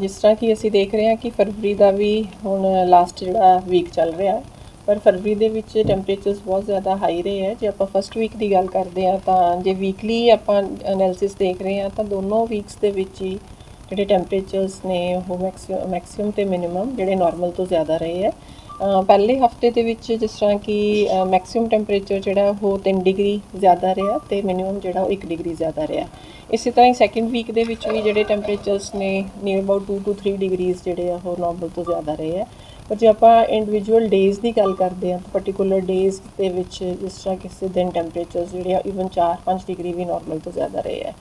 ਜਿਸ ਤਰ੍ਹਾਂ ਕਿ ਅਸੀਂ ਦੇਖ ਰਹੇ ਹਾਂ ਕਿ ਫਰਵਰੀ ਦਾ ਵੀ ਹੁਣ ਲਾਸਟ ਜਿਹੜਾ ਵੀਕ ਚੱਲ ਰਿਹਾ ਪਰ ਫਰਵਰੀ ਦੇ ਵਿੱਚ ਟੈਂਪਰੇਚਰਸ ਬਹੁਤ ਜ਼ਿਆਦਾ ਹਾਈ ਰਹੇ ਹੈ। ਜੇ ਆਪਾਂ ਫਸਟ ਵੀਕ ਦੀ ਗੱਲ ਕਰਦੇ ਹਾਂ ਤਾਂ ਜੇ ਵੀਕਲੀ ਆਪਾਂ ਐਨਾਲਿਸਿਸ ਦੇਖ ਰਹੇ ਹਾਂ ਤਾਂ ਦੋਨੋਂ ਵੀਕਸ ਦੇ ਵਿੱਚ ਹੀ ਜਿਹੜੇ ਟੈਂਪਰੇਚਰਸ ਨੇ ਉਹ ਮੈਕਸਿਮਮ ਤੇ ਮਿਨੀਮਮ ਜਿਹੜੇ ਨਾਰਮਲ ਤੋਂ ਜ਼ਿਆਦਾ ਰਹੇ ਹੈ। ਪਹਿਲੇ ਹਫ਼ਤੇ ਦੇ ਵਿੱਚ ਜਿਸ ਤਰ੍ਹਾਂ ਕਿ ਮੈਕਸਿਮਮ ਟੈਂਪਰੇਚਰ ਜਿਹੜਾ ਉਹ 3 ਡਿਗਰੀ ਜ਼ਿਆਦਾ ਰਿਹਾ ਤੇ ਮਿਨੀਮਮ ਜਿਹੜਾ ਉਹ 1 ਡਿਗਰੀ ਜ਼ਿਆਦਾ ਰਿਹਾ। ਇਸੇ ਤਰ੍ਹਾਂ ਹੀ ਸੈਕਿੰਡ ਵੀਕ ਦੇ ਵਿੱਚ ਵੀ ਜਿਹੜੇ ਟੈਂਪਰੇਚਰਸ ਨੇ ਨੀਅਰ ਅਬਾਊਟ 2 ਟੂ 3 ਡਿਗਰੀਜ਼ ਜਿਹੜੇ ਆ ਉਹ ਨਾਰਮਲ ਤੋਂ ਜ਼ਿਆਦਾ ਰਹੇ ਆ। ਪਰ ਜੇ ਆਪਾਂ ਇੰਡੀਵਿਜੂਅਲ ਡੇਜ਼ ਦੀ ਗੱਲ ਕਰਦੇ ਹਾਂ ਤਾਂ ਪਾਰਟਿਕੂਲਰ ਡੇਜ਼ ਦੇ ਵਿੱਚ ਜਿਸ ਤਰ੍ਹਾਂ ਕਿਸੇ ਦਿਨ ਟੈਂਪਰੇਚਰਸ ਜਿਹੜੇ ਆ ਇਵਨ 4-5 ਡਿਗਰੀ ਵੀ ਨਾਰਮਲ ਤੋਂ ਜ਼ਿਆਦਾ ਰਹੇ ਹੈ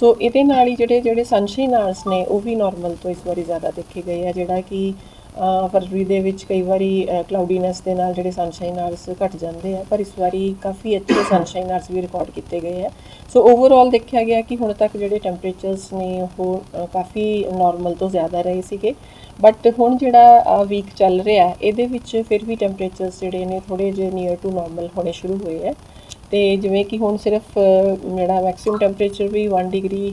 ਸੋ ਇਹਦੇ ਨਾਲ ਹੀ ਜਿਹੜੇ ਜਿਹੜੇ ਸਨਸ਼ਾਈਨ ਆਰਸ ਨੇ ਉਹ ਵੀ ਨਾਰਮਲ ਤੋਂ ਇਸ ਵਾਰੀ ਜ਼ਿਆਦਾ ਦੇਖੇ ਗਏ ਆ, ਜਿਹੜਾ ਕਿ ਫਰਵਰੀ ਦੇ ਵਿੱਚ ਕਈ ਵਾਰੀ ਕਲਾਉਡੀਨੈਸ ਦੇ ਨਾਲ ਜਿਹੜੇ ਸਨਸ਼ਾਈਨ ਆਵਰਸ ਘਟ ਜਾਂਦੇ ਆ, ਪਰ ਇਸ ਵਾਰੀ ਕਾਫੀ ਅੱਛੇ ਸਨਸ਼ਾਈਨ ਆਵਰਸ ਵੀ ਰਿਕਾਰਡ ਕੀਤੇ ਗਏ ਆ। ਸੋ ਓਵਰਆਲ ਦੇਖਿਆ ਗਿਆ ਕਿ ਹੁਣ ਤੱਕ ਜਿਹੜੇ ਟੈਂਪਰੇਚਰਸ ਨੇ, ਉਹ ਕਾਫੀ ਨਾਰਮਲ ਤੋਂ ਜ਼ਿਆਦਾ ਰਹੇ ਸੀਗੇ। ਬਟ ਹੁਣ ਜਿਹੜਾ ਵੀਕ ਚੱਲ ਰਿਹਾ, ਇਹਦੇ ਵਿੱਚ ਫਿਰ ਵੀ ਟੈਂਪਰੇਚਰਸ ਜਿਹੜੇ ਨੇ ਥੋੜੇ ਜਿਹੇ ਨੀਅਰ ਟੂ ਨਾਰਮਲ ਹੋਣੇ ਸ਼ੁਰੂ ਹੋਏ ਹੈ ਤੇ ਜਿਵੇਂ ਕਿ ਹੁਣ ਸਿਰਫ ਮੇਰਾ ਜਿਹੜਾ ਮੈਕਸਿਮਮ ਟੈਂਪਰੇਚਰ ਵੀ 1 ਡਿਗਰੀ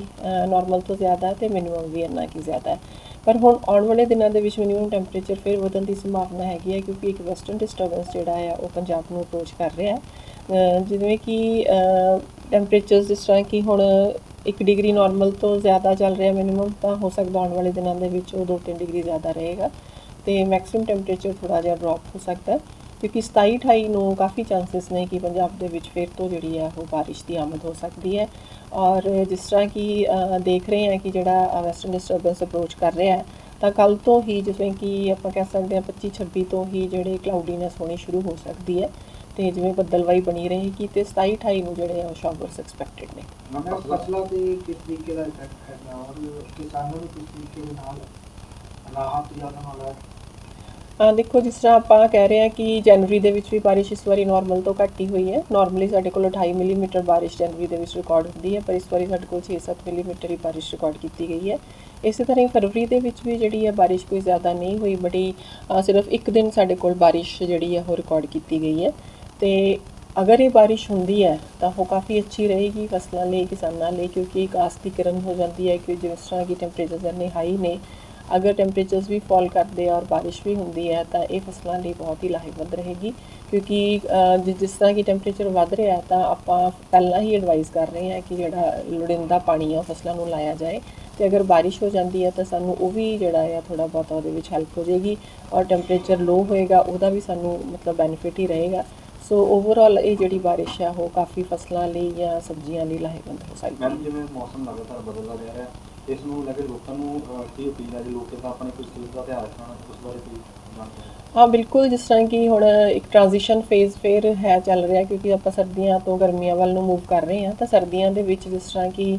ਨਾਰਮਲ ਤੋਂ ਜ਼ਿਆਦਾ ਹੈ ਤੇ ਮਿਨੀਮਮ ਵੀ ਇੰਨਾ ਕੀ ਜ਼ਿਆਦਾ ਹੈ। ਪਰ ਹੁਣ ਆਉਣ ਵਾਲੇ ਦਿਨਾਂ ਦੇ ਵਿੱਚ ਮਿਨੀਮਮ ਟੈਂਪਰੇਚਰ ਫਿਰ ਵਧਣ ਦੀ ਸੰਭਾਵਨਾ ਹੈਗੀ ਹੈ ਕਿਉਂਕਿ ਇੱਕ ਵੈਸਟਰਨ ਡਿਸਟਰਬੈਂਸ ਜਿਹੜਾ ਹੈ ਉਹ ਪੰਜਾਬ ਨੂੰ ਅਪਰੋਚ ਕਰ ਰਿਹਾ ਹੈ। ਜਿਵੇਂ ਕਿ ਟੈਂਪਰੇਚਰਸ ਜਿਸ ਤਰ੍ਹਾਂ ਕਿ ਹੁਣ 1 ਡਿਗਰੀ ਨਾਰਮਲ ਤੋਂ ਜ਼ਿਆਦਾ ਚੱਲ ਰਿਹਾ ਮਿਨੀਮਮ ਤਾਂ ਹੋ ਸਕਦਾ ਆਉਣ ਵਾਲੇ ਦਿਨਾਂ ਦੇ ਵਿੱਚ ਉਹ 2-3 ਡਿਗਰੀ ਜ਼ਿਆਦਾ ਰਹੇਗਾ ਤੇ ਮੈਕਸਿਮਮ ਟੈਂਪਰੇਚਰ ਥੋੜਾ ਜਿਹਾ ਡ੍ਰੌਪ ਹੋ ਸਕਦਾ ਹੈ। ਕਿਉਂਕਿ 27 28 ਨੂੰ ਕਾਫੀ ਚਾਂਸਸ ਨੇ ਕਿ ਪੰਜਾਬ ਦੇ ਵਿੱਚ ਫਿਰ ਤੋਂ ਜਿਹੜੀ ਹੈ ਉਹ ਬਾਰਿਸ਼ ਦੀ ਆਮਦ ਹੋ ਸਕਦੀ ਹੈ। ਔਰ ਜਿਸ ਤਰ੍ਹਾਂ ਕਿ ਦੇਖ ਰਹੇ ਹਾਂ ਕਿ ਜਿਹੜਾ ਵੈਸਟਰਨ ਡਿਸਟਰਬੈਂਸ ਅਪਰੋਚ ਕਰ ਰਿਹਾ ਹੈ ਤਾਂ ਕੱਲ ਤੋਂ ਹੀ ਜਿਵੇਂ ਕਿ ਆਪਾਂ ਕਹਿ ਸਕਦੇ ਹਾਂ 25 26 ਤੋਂ ਹੀ ਜਿਹੜੇ ਕਲਾਉਡੀਨੈਸ ਹੋਣੀ ਸ਼ੁਰੂ ਹੋ ਸਕਦੀ ਹੈ ਤੇ ਜਿਵੇਂ ਬੱਦਲਵਾਈ ਬਣੀ ਰਹੇਗੀ ਤੇ 27 28 ਨੂੰ ਜਿਹੜੇ ਆ ਸ਼ਾਵਰਸ ਐਕਸਪੈਕਟਡ ਨੇ। ਮਗਰ ਫਸਲਾਂ ਤੇ ਕਿਸ ਤਰੀਕੇ ਦਾ ਇਫੈਕਟ ਹੈਗਾ ਔਰ ਕਿਸਾਨਾਂ ਨੂੰ ਕਿਸ ਤਰੀਕੇ ਦੇ ਨਾਲ ਰਾਹਤ ਜਾਂ ਨਾਲ ਹਾਂ ਦੇਖੋ, ਜਿਸ ਤਰ੍ਹਾਂ ਆਪਾਂ ਕਹਿ ਰਹੇ ਹਾਂ ਕਿ ਜਨਵਰੀ ਦੇ ਵਿੱਚ ਵੀ ਬਾਰਿਸ਼ ਇਸ ਵਾਰੀ ਨਾਰਮਲ ਤੋਂ ਘੱਟ ਹੀ ਹੋਈ ਹੈ। ਨਾਰਮਲੀ ਸਾਡੇ ਕੋਲ 28 ਮਿਲੀਮੀਟਰ ਬਾਰਿਸ਼ ਜਨਵਰੀ ਦੇ ਵਿੱਚ ਰਿਕਾਰਡ ਹੁੰਦੀ ਹੈ, ਪਰ ਇਸ ਵਾਰੀ ਸਾਡੇ ਕੋਲ 6-7 ਮਿਲੀਮੀਟਰ ਹੀ ਬਾਰਿਸ਼ ਰਿਕਾਰਡ ਕੀਤੀ ਗਈ ਹੈ। ਇਸੇ ਤਰ੍ਹਾਂ ਹੀ ਫਰਵਰੀ ਦੇ ਵਿੱਚ ਵੀ ਜਿਹੜੀ ਹੈ ਬਾਰਿਸ਼ ਕੋਈ ਜ਼ਿਆਦਾ ਨਹੀਂ ਹੋਈ, ਬੜੀ ਸਿਰਫ ਇੱਕ ਦਿਨ ਸਾਡੇ ਕੋਲ ਬਾਰਿਸ਼ ਜਿਹੜੀ ਹੈ ਉਹ ਰਿਕਾਰਡ ਕੀਤੀ ਗਈ ਹੈ। ਤੇ ਅਗਰ ਇਹ ਬਾਰਿਸ਼ ਹੁੰਦੀ ਹੈ, ਤਾਂ ਉਹ ਕਾਫੀ ਅੱਛੀ ਰਹੇਗੀ, ਫਸਲਾਂ ਲਈ, ਕਿਸਾਨਾਂ ਲਈ, ਕਿਉਂਕਿ ਕਾਸ਼ਤੀਕਰਨ ਹੋ ਜਾਂਦੀ ਹੈ ਕਿ ਜਿਸ ਤਰ੍ਹਾਂ ਕਿ ਟੈਂਪਰੇਚਰ ਇੰਨੇ ਹਾਈ ਨੇ ਅਗਰ ਟੈਂਪਰੇਚਰਸ ਵੀ ਫਾਲ ਕਰਦੇ ਆ ਔਰ ਬਾਰਿਸ਼ ਵੀ ਹੁੰਦੀ ਹੈ ਤਾਂ ਇਹ ਫਸਲਾਂ ਲਈ ਬਹੁਤ ਹੀ ਲਾਹੇਵੰਦ ਰਹੇਗੀ। ਕਿਉਂਕਿ ਅ, ਜਿਸ ਤਰ੍ਹਾਂ ਕਿ ਟੈਂਪਰੇਚਰ ਵੱਧ ਰਿਹਾ ਤਾਂ ਆਪਾਂ ਪਹਿਲਾਂ ਹੀ ਐਡਵਾਈਸ ਕਰ ਰਹੇ ਹਾਂ ਕਿ ਜਿਹੜਾ ਲੋੜਿੰਦਾ ਪਾਣੀ ਆ ਉਹ ਫਸਲਾਂ ਨੂੰ ਲਾਇਆ ਜਾਏ। ਤੇ ਅਗਰ ਬਾਰਿਸ਼ ਹੋ ਜਾਂਦੀ ਹੈ ਤਾਂ ਸਾਨੂੰ ਉਹ ਵੀ ਜਿਹੜਾ ਆ ਥੋੜਾ ਬਹੁਤ ਉਹਦੇ ਵਿੱਚ ਹੈਲਪ ਹੋ ਜਾਏਗੀ। ਔਰ ਟੈਂਪਰੇਚਰ ਲੋ ਹੋਏਗਾ ਉਹਦਾ ਵੀ ਸਾਨੂੰ ਮਤਲਬ ਬੈਨੀਫਿਟ ਹੀ ਰਹੇਗਾ। ਸੋ ਓਵਰਆਲ ਇਹ ਜਿਹੜੀ ਬਾਰਿਸ਼ ਆ ਉਹ ਕਾਫੀ ਫਸਲਾਂ ਲਈ ਜਾਂ ਸਬਜ਼ੀਆਂ ਲਈ ਲਾਹੇਵੰਦ ਹੋ ਸਕਦੀ ਹੈ ਮੈਮ ਜਿਵੇਂ ਮੌਸਮ ਲਗਾਤਾਰ ਬਦਲਦਾ ਜਾ ਰਿਹਾ ਹੈ ਇਸ ਨੂੰ ਲੈ ਕੇ ਲੋਕਾਂ ਨੂੰ ਕੀ ਅਪੀਲ ਹੈ ਜੀ ਲੋਕ? ਤਾਂ ਆਪਣੇ ਕੋਈ ਚੀਜ਼ ਦਾ ਧਿਆਨ ਰੱਖਣਾ ਉਸ ਬਾਰੇ ਜਾਣਕਾਰੀ ਹਾਂ? ਬਿਲਕੁਲ ਜਿਸ ਤਰ੍ਹਾਂ ਕਿ ਹੁਣ ਇੱਕ ਟ੍ਰਾਂਜੀਸ਼ਨ ਫੇਜ਼ ਫੇਰ ਹੈ ਚੱਲ ਰਿਹਾ ਕਿਉਂਕਿ ਆਪਾਂ ਸਰਦੀਆਂ ਤੋਂ ਗਰਮੀਆਂ ਵੱਲ ਨੂੰ ਮੂਵ ਕਰ ਰਹੇ ਹਾਂ। ਤਾਂ ਸਰਦੀਆਂ ਦੇ ਵਿੱਚ ਜਿਸ ਤਰ੍ਹਾਂ ਕਿ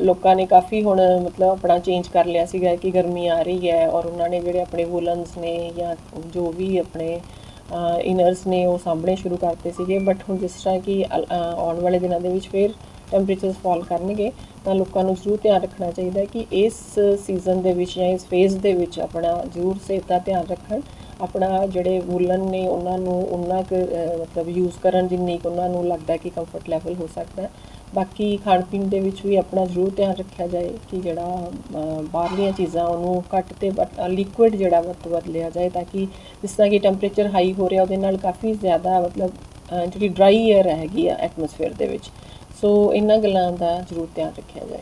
ਲੋਕਾਂ ਨੇ ਕਾਫੀ ਹੁਣ ਮਤਲਬ ਆਪਣਾ ਚੇਂਜ ਕਰ ਲਿਆ ਸੀਗਾ ਕਿ ਗਰਮੀ ਆ ਰਹੀ ਹੈ ਔਰ ਉਹਨਾਂ ਨੇ ਜਿਹੜੇ ਆਪਣੇ ਵੂਲਨਸ ਨੇ ਜਾਂ ਜੋ ਵੀ ਆਪਣੇ ਇਨਰਸ ਨੇ ਉਹ ਸਾਂਭਣੇ ਸ਼ੁਰੂ ਕਰਤੇ ਸੀਗੇ ਬਟ ਹੁਣ ਜਿਸ ਤਰ੍ਹਾਂ ਕਿ ਅ- ਆਉਣ ਵਾਲੇ ਦਿਨਾਂ ਦੇ ਵਿੱਚ ਫੇਰ ਟੈਂਪਰੇਚਰਸ ਫਾਲ ਕਰਨਗੇ, ਤਾਂ ਲੋਕਾਂ ਨੂੰ ਜ਼ਰੂਰ ਧਿਆਨ ਰੱਖਣਾ ਚਾਹੀਦਾ ਕਿ ਇਸ ਸੀਜ਼ਨ ਦੇ ਵਿੱਚ ਜਾਂ ਇਸ ਫੇਜ਼ ਦੇ ਵਿੱਚ ਆਪਣਾ ਜ਼ਰੂਰ ਸਿਹਤ ਦਾ ਧਿਆਨ ਰੱਖਣ। ਆਪਣਾ ਜਿਹੜੇ ਵੂਲਨ ਨੇ, ਉਹਨਾਂ ਨੂੰ, ਉਹਨਾਂ ਕੁ ਮਤਲਬ ਯੂਜ਼ ਕਰਨ ਜਿੰਨੀ ਕੁ ਉਹਨਾਂ ਨੂੰ ਲੱਗਦਾ ਕਿ ਕੰਫਰਟ ਲੈਵਲ ਹੋ ਸਕਦਾ। ਬਾਕੀ ਖਾਣ ਪੀਣ ਦੇ ਵਿੱਚ ਵੀ ਆਪਣਾ ਜ਼ਰੂਰ ਧਿਆਨ ਰੱਖਿਆ ਜਾਏ ਕਿ ਜਿਹੜਾ ਬਾਹਰਲੀਆਂ ਚੀਜ਼ਾਂ ਉਹਨੂੰ ਘੱਟ ਤੇ ਲਿਕੁਇਡ ਜਿਹੜਾ ਵੱਧ ਵੱਧ ਲਿਆ ਜਾਏ ਤਾਂ ਕਿ ਜਿਸ ਤਰ੍ਹਾਂ ਕਿ ਟੈਂਪਰੇਚਰ ਹਾਈ ਹੋ ਰਿਹਾ, ਉਹਦੇ ਨਾਲ ਕਾਫੀ ਜ਼ਿਆਦਾ ਮਤਲਬ ਜਿਹੜੀ ਡਰਾਈ 에ਅਰ ਹੈਗੀ ਆ ਐਟਮੋਸਫੇਅਰ ਦੇ ਵਿੱਚ। ਸੋ ਇਹਨਾਂ ਗੱਲਾਂ ਦਾ ਜ਼ਰੂਰ ਧਿਆਨ ਰੱਖਿਆ ਜਾਏ।